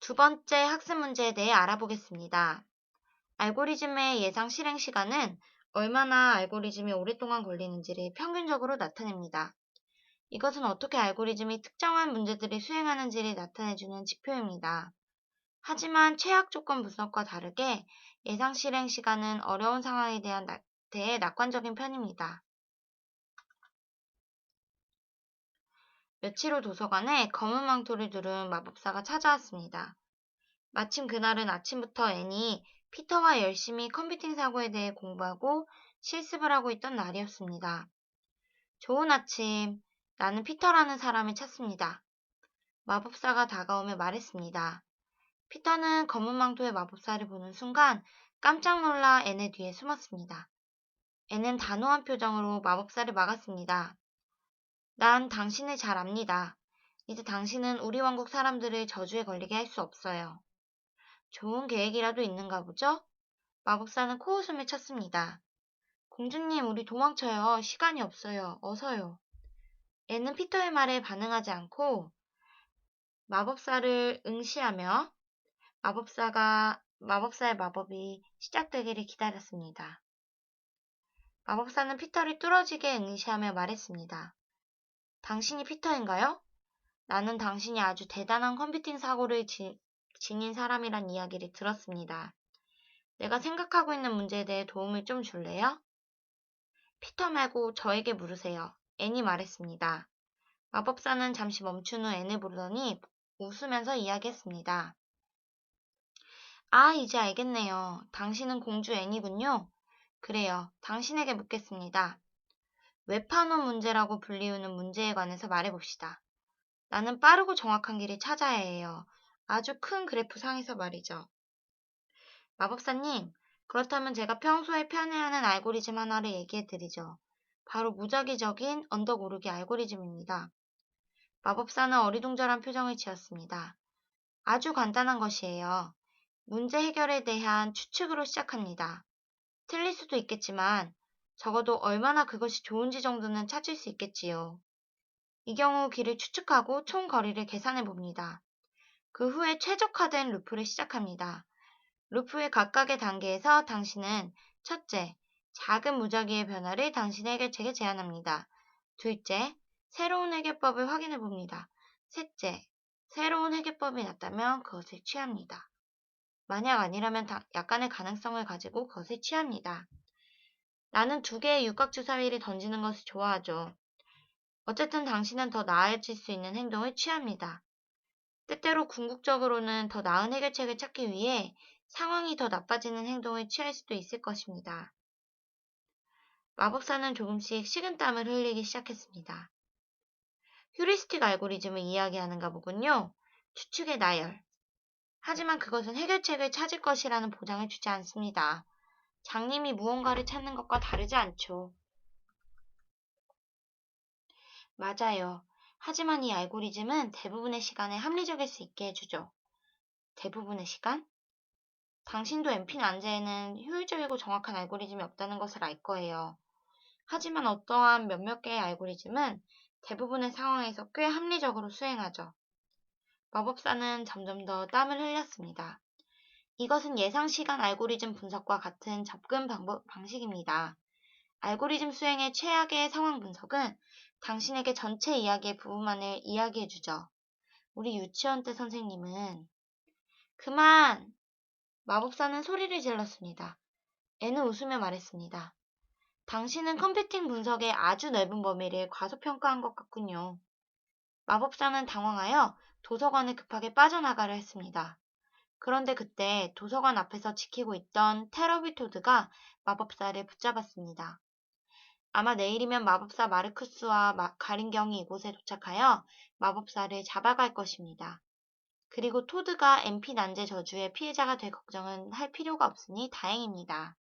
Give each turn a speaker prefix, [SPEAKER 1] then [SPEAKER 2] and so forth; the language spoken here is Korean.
[SPEAKER 1] 두 번째 학습 문제에 대해 알아보겠습니다. 알고리즘의 예상 실행 시간은 얼마나 알고리즘이 오랫동안 걸리는지를 평균적으로 나타냅니다. 이것은 어떻게 알고리즘이 특정한 문제들을 수행하는지를 나타내주는 지표입니다. 하지만 최악 조건 분석과 다르게 예상 실행 시간은 어려운 상황에 대한 나- 대해 낙관적인 편입니다. 며칠 후 도서관에 검은 망토를 두른 마법사가 찾아왔습니다. 마침 그날은 아침부터 앤이 피터와 열심히 컴퓨팅 사고에 대해 공부하고 실습을 하고 있던 날이었습니다. 좋은 아침. 나는 피터라는 사람을 찾습니다. 마법사가 다가오며 말했습니다. 피터는 검은 망토의 마법사를 보는 순간 깜짝 놀라 앤의 뒤에 숨었습니다. 앤은 단호한 표정으로 마법사를 막았습니다. 난 당신을 잘 압니다. 이제 당신은 우리 왕국 사람들을 저주에 걸리게 할 수 없어요. 좋은 계획이라도 있는가 보죠? 마법사는 코웃음을 쳤습니다. 공주님, 우리 도망쳐요. 시간이 없어요. 어서요. 애는 피터의 말에 반응하지 않고 마법사를 응시하며 마법사가 마법사의 마법이 시작되기를 기다렸습니다. 마법사는 피터를 뚫어지게 응시하며 말했습니다. 당신이 피터인가요? 나는 당신이 아주 대단한 컴퓨팅 사고를 지, 지닌 사람이란 이야기를 들었습니다. 내가 생각하고 있는 문제에 대해 도움을 좀 줄래요? 피터 말고 저에게 물으세요. 앤이 말했습니다. 마법사는 잠시 멈춘 후 앤을 부르더니 웃으면서 이야기했습니다. 아, 이제 알겠네요. 당신은 공주 앤이군요. 그래요. 당신에게 묻겠습니다. 웹판원 문제라고 불리우는 문제에 관해서 말해봅시다. 나는 빠르고 정확한 길을 찾아야 해요. 아주 큰 그래프 상에서 말이죠. 마법사님, 그렇다면 제가 평소에 편애하는 알고리즘 하나를 얘기해 드리죠. 바로 무작위적인 언덕 오르기 알고리즘입니다. 마법사는 어리둥절한 표정을 지었습니다. 아주 간단한 것이에요. 문제 해결에 대한 추측으로 시작합니다. 틀릴 수도 있겠지만 적어도 얼마나 그것이 좋은지 정도는 찾을 수 있겠지요. 이 경우 길을 추측하고 총 거리를 계산해 봅니다. 그 후에 최적화된 루프를 시작합니다. 루프의 각각의 단계에서 당신은 첫째, 작은 무작위의 변화를 당신의 해결책에 제안합니다. 둘째, 새로운 해결법을 확인해 봅니다. 셋째, 새로운 해결법이 났다면 그것을 취합니다. 만약 아니라면 약간의 가능성을 가지고 그것을 취합니다. 나는 두 개의 육각주사위를 던지는 것을 좋아하죠. 어쨌든 당신은 더 나아질 수 있는 행동을 취합니다. 때때로 궁극적으로는 더 나은 해결책을 찾기 위해 상황이 더 나빠지는 행동을 취할 수도 있을 것입니다. 마법사는 조금씩 식은땀을 흘리기 시작했습니다. 휴리스틱 알고리즘을 이야기하는가 보군요. 추측의 나열. 하지만 그것은 해결책을 찾을 것이라는 보장을 주지 않습니다. 장님이 무언가를 찾는 것과 다르지 않죠. 맞아요. 하지만 이 알고리즘은 대부분의 시간에 합리적일 수 있게 해주죠. 대부분의 시간? 당신도 MP 난제에는 효율적이고 정확한 알고리즘이 없다는 것을 알 거예요. 하지만 어떠한 몇몇 개의 알고리즘은 대부분의 상황에서 꽤 합리적으로 수행하죠. 마법사는 점점 더 땀을 흘렸습니다. 이것은 예상 시간 알고리즘 분석과 같은 접근 방법, 방식입니다. 알고리즘 수행의 최악의 상황 분석은 당신에게 전체 이야기의 부분만을 이야기해주죠. 우리 유치원 때 선생님은 그만! 마법사는 소리를 질렀습니다. 애는 웃으며 말했습니다. 당신은 컴퓨팅 분석의 아주 넓은 범위를 과소평가한 것 같군요. 마법사는 당황하여 도서관을 급하게 빠져나가려 했습니다. 그런데 그때 도서관 앞에서 지키고 있던 테러비토드가 마법사를 붙잡았습니다. 아마 내일이면 마법사 마르크스와 가린경이 이곳에 도착하여 마법사를 잡아갈 것입니다. 그리고 토드가 MP 난제 저주의 피해자가 될 걱정은 할 필요가 없으니 다행입니다.